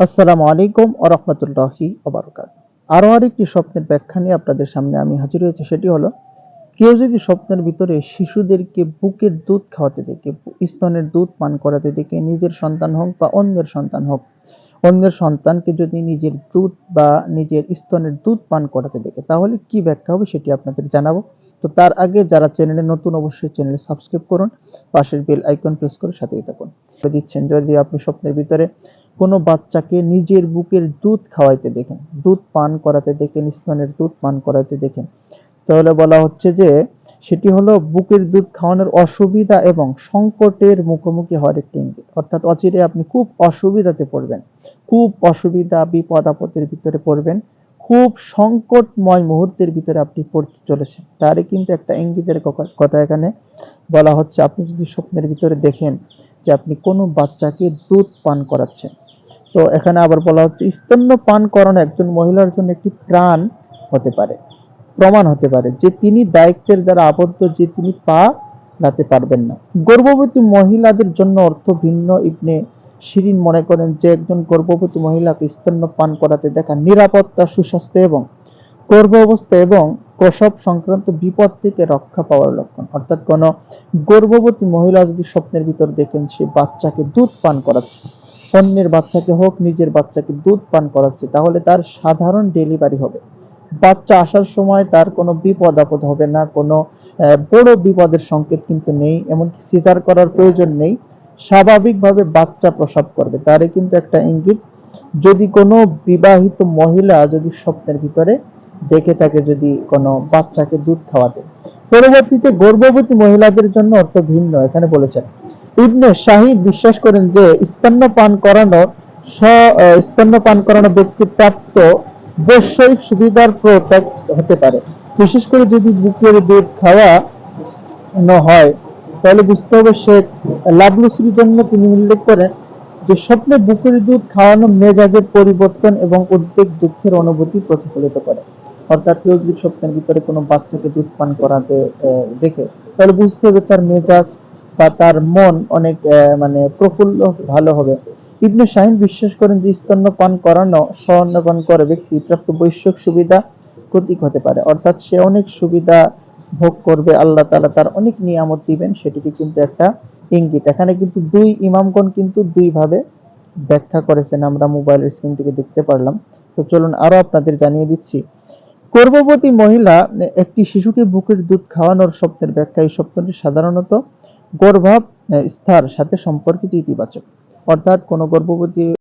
আসসালামু আলাইকুম ও রহমতুল্লাহি ওবরাকাত আরও আরেকটি স্বপ্নের ব্যাখ্যা নিয়ে আপনাদের সামনে আমি হাজির হয়েছি, সেটি হলো, কেউ যদি স্বপ্নের ভিতরে শিশুদেরকে বুকের দুধ খাওয়াতে দেখে, স্তনের দুধ পান করাতে দেখে, নিজের সন্তান হোক বা অন্যের সন্তান হোক, অন্যের সন্তানকে যদি নিজের দুধ বা নিজের স্তনের দুধ পান করাতে দেখে, তাহলে কি ব্যাখ্যা হবে সেটি আপনাদের জানাব। তো তার আগে যারা চ্যানেলে নতুন, অবশ্যই চ্যানেলে সাবস্ক্রাইব করুন, পাশের বেল আইকন প্রেস করে সাথেই থাকুন। দিচ্ছেন যদি আপনি স্বপ্নের ভিতরে কোনো বাচ্চাকে নিজের বুকের দুধ খাওয়াইতে দেখেন। দুধ পান করাতে দেখেন স্তনের দুধ পান করাতে দেখেন। তাহলে বলা হচ্ছে যে, সেটি হলো বুকের দুধ খাওয়ানোর অসুবিধা এবং সংকটের মুখোমুখি হওয়ার একটি ইঙ্গিত। অর্থাৎ অচিরে আপনি খুব অসুবিধাতে পড়বেন। খুব অসুবিধা, বিপদ, আপদের ভিতরে পড়বেন। খুব সংকটময় মুহূর্তের ভিতরে আপনি পড়তে চলেছেন। তারই কিন্তু একটা ইঙ্গিতের কথা এখানে বলা হচ্ছে। আপনি যদি স্বপ্নের ভিতরে দেখেন যে আপনি কোনো বাচ্চাকে দুধ পান করাচ্ছেন। তো এখানে আবার বলা হচ্ছে স্তন্য পান করানো একজন মহিলার জন্য একটি প্রাণ হতে পারে, প্রমাণ হতে পারে যে তিনি দায়িত্বের দ্বারা আবদ্ধ যে তিনি পা লাতে পারবেন না। গর্ভবতী মহিলাদের জন্য অর্থ ভিন্ন। ইবনে শিরিন মনে করেন যে একজন গর্ভবতী মহিলাকে স্তন্য পান করাতে দেখা নিরাপত্তা, সুস্বাস্থ্য এবং গর্ভ অবস্থা এবং প্রসব সংক্রান্ত বিপদ থেকে রক্ষা পাওয়ার লক্ষণ। অর্থাৎ কোন গর্ভবতী মহিলা যদি স্বপ্নের ভিতর দেখেন, সে বাচ্চাকে দুধ পান করাচ্ছে। অন্যের বাচ্চাকে হোক, নিজের বাচ্চাকে দুধ পান করাচ্ছে, তাহলে তার সাধারণ ডেলিভারি হবে। বাচ্চা আসার সময় তার কোনো বিপদ আপদ হবে না, কোনো বড় বিপদের সংকেত কিন্তু নেই, এমনকি সিজার করার প্রয়োজন নেই। স্বাভাবিকভাবে বাচ্চা প্রসব করবে। তারে কিন্তু একটা ইঙ্গিত, যদি কোনো বিবাহিত মহিলা যদি স্বপ্নের ভিতরে দেখে থাকে যদি কোনো বাচ্চাকে দুধ খাওয়াতে। পরবর্তীতে গর্ভবতী মহিলাদের জন্য অর্থ ভিন্ন, এখানে বলেছেন। ইবনে শাহিদ বিশ্বাস করেন যে স্তন্যপান করানো স্তন্যপান করানো ব্যক্তি প্রাপ্ত বৈষয়িক সুবিধার প্রত্যাগ হতে পারে। বিশেষ করে যদি বুকের দুধ খাওয়া হয়, তাহলে বুঝতে হবে সে লাভলুসির জন্য তিনি উল্লেখ করেন যে স্বপ্নে বুকের দুধ খাওয়ানো মেজাজের পরিবর্তন এবং উদ্বেগ দুঃখের অনুভূতি প্রতিফলিত করে। অর্থাৎ কেউ যদি স্বপ্নের ভিতরে কোনো বাচ্চাকে দুধ পান করাতে দেখে। তাহলে বুঝতে হবে তার মেজাজ বা তার মন অনেক মানে প্রফুল্ল ভালো হবে। ইবনে শাহিন বিশ্বাস করেন যে স্তন্যপান করানো স্তন্যপান করে ব্যক্তি প্রাপ্ত বৈশ্বিক সুবিধা প্রতীক হতে পারে। অর্থাৎ সে অনেক সুবিধা ভোগ করবে, আল্লাহ তাআলা তার অনেক নিয়ামত দিবেন, সেটিকে কিন্তু একটা ইঙ্গিত। এখানে কিন্তু দুই ইমামগণ কিন্তু দুই ভাবে ব্যাখ্যা করেছেন, আমরা মোবাইলের স্ক্রিন থেকে দেখতে পারলাম। তো চলুন আরও আপনাদের জানিয়ে দিচ্ছি। গর্ভবতী মহিলা একটি শিশুকে বুকের দুধ খাওয়ানোর স্বপ্নের ব্যাখ্যা। এই স্বপ্নটি সাধারণত গর্ভাব স্থা সাথে সম্পর্কিত ইতিবাচক। অর্থাৎ কোনো গর্ভবতী